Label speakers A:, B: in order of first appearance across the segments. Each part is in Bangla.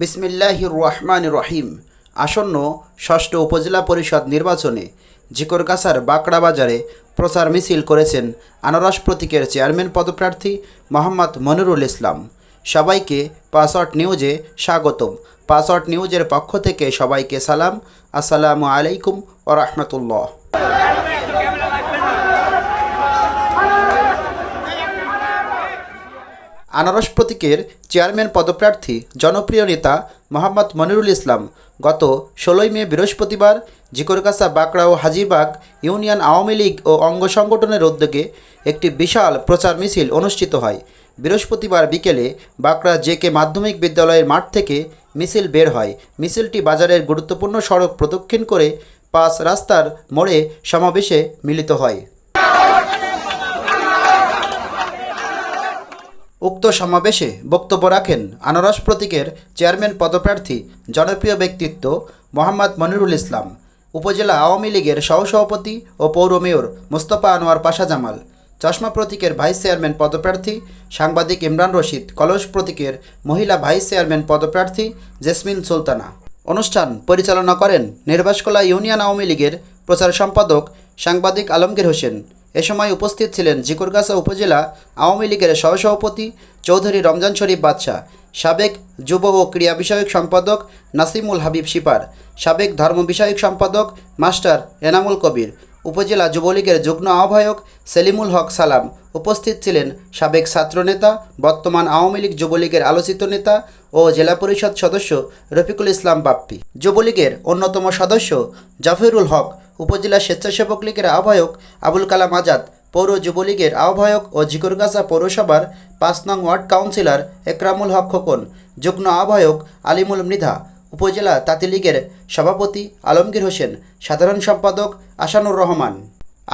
A: বিসমিল্লাহির রহমান রহিম। আসন্ন ষষ্ঠ উপজেলা পরিষদ নির্বাচনে জিকরগাছার বাঁকড়া বাজারে প্রচার মিছিল করেছেন আনারস প্রতীকের চেয়ারম্যান পদপ্রার্থী মোহাম্মদ মনিরুল ইসলাম। সবাইকে পাসওয়ার্ড নিউজে স্বাগতম। পাসওয়ার্ড নিউজের পক্ষ থেকে সবাইকে সালাম। আসসালামু আলাইকুম ও রহমতুল্লাহ। আনারস প্রতীকের চেয়ারম্যান পদপ্রার্থী, জনপ্রিয় নেতা মোহাম্মদ মনিরুল ইসলাম। গত ষোলোই মে বৃহস্পতিবার জিকরগাছা, বাঁকড়া ও হাজিরবাগ ইউনিয়ন আওয়ামী লীগ ও অঙ্গ সংগঠনের উদ্যোগে একটি বিশাল প্রচার মিছিল অনুষ্ঠিত হয়। বৃহস্পতিবার বিকেলে বাঁকড়া জেকে মাধ্যমিক বিদ্যালয়ের মাঠ থেকে মিছিল বের হয়। মিছিলটি বাজারের গুরুত্বপূর্ণ সড়ক প্রদক্ষিণ করে পাঁচ রাস্তার মোড়ে সমাবেশে মিলিত হয়। উক্ত সমাবেশে বক্তব্য রাখেন আনারস প্রতীকের চেয়ারম্যান পদপ্রার্থী, জনপ্রিয় ব্যক্তিত্ব মোহাম্মদ মনিরুল ইসলাম, উপজেলা আওয়ামী লীগের সহসভাপতি ও পৌর মেয়র মোস্তফা আনোয়ার পাশা জামাল, চশমা প্রতীকের ভাইস চেয়ারম্যান পদপ্রার্থী সাংবাদিক ইমরান রশিদ, কলস প্রতীকের মহিলা ভাইস চেয়ারম্যান পদপ্রার্থী জেসমিন সুলতানা। অনুষ্ঠান পরিচালনা করেন নির্বাসকলা ইউনিয়ন আওয়ামী লীগের প্রচার সম্পাদক সাংবাদিক আলমগীর হোসেন। এ সময় উপস্থিত ছিলেন জিকুরগাছা উপজেলা আওয়ামী লীগের সহসভাপতি চৌধুরী রমজান শরীফ বাদশাহ, সাবেক যুব ও ক্রীড়া বিষয়ক সম্পাদক নাসিমুল হাবিব শিপার, সাবেক ধর্ম বিষয়ক সম্পাদক মাস্টার এনামুল কবির, উপজেলা যুবলীগের যুগ্ম আহ্বায়ক সেলিমুল হক সালাম, উপস্থিত ছিলেন সাবেক ছাত্রনেতা, বর্তমান আওয়ামী লীগ যুবলীগের আলোচিত নেতা ও জেলা পরিষদ সদস্য রফিকুল ইসলাম বাপ্পি। যুবলীগের অন্যতম সদস্য জাফিরুল হক উপজেলা স্বেচ্ছাসেবক লীগের আহ্বায়ক আবুল কালাম আজাদ, পৌর যুবলীগের আহ্বায়ক ও জিকরগাছা পৌরসভার পাঁচ নং ওয়ার্ড কাউন্সিলর একরামুল হক খোকন, যুগ্ম আহ্বায়ক আলিমুল মৃধা, উপজেলা তাঁতি লীগের সভাপতি আলমগীর হোসেন, সাধারণ সম্পাদক আসানুর রহমান।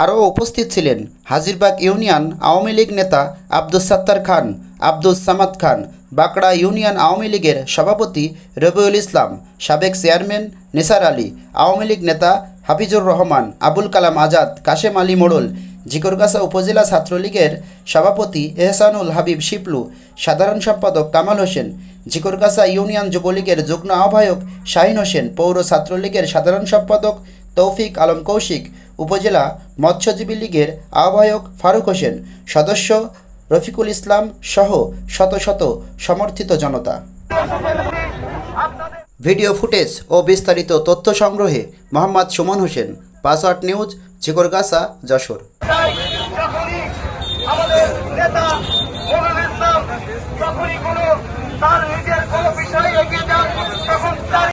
A: আরও উপস্থিত ছিলেন হাজিরবাগ ইউনিয়ন আওয়ামী লীগ নেতা আব্দুস সাত্তার খান, আব্দুস সামাদ খান, বাঁকড়া ইউনিয়ন আওয়ামী লীগের সভাপতি রবিউল ইসলাম, সাবেক চেয়ারম্যান নিসার আলী, আওয়ামী লীগ নেতা হাফিজুর রহমান, আবুল কালাম আজাদ, কাশেম আলী মোড়ল, জিকরগাছা উপজেলা ছাত্রলীগের সভাপতি এহসানুল হাবিব শিপলু, সাধারণ সম্পাদক কামাল হোসেন, জিকরগাছা ইউনিয়ন যুবলীগের যুগ্ম আহ্বায়ক শাহিন হোসেন, পৌর ছাত্রলীগের সাধারণ সম্পাদক তৌফিক আলম কৌশিক, উপজেলা মৎস্যজীবী লীগের আহ্বায়ক ফারুক হোসেন, সদস্য রফিকুল ইসলাম সহ শত শত সমর্থিত জনতা। ভিডিও ফুটেজ ও বিস্তারিত তথ্য সংগ্রহে মোহাম্মদ সুমন হোসেন পাসওয়ার্ড নিউজ চিকরগাছা যশোর।
B: তার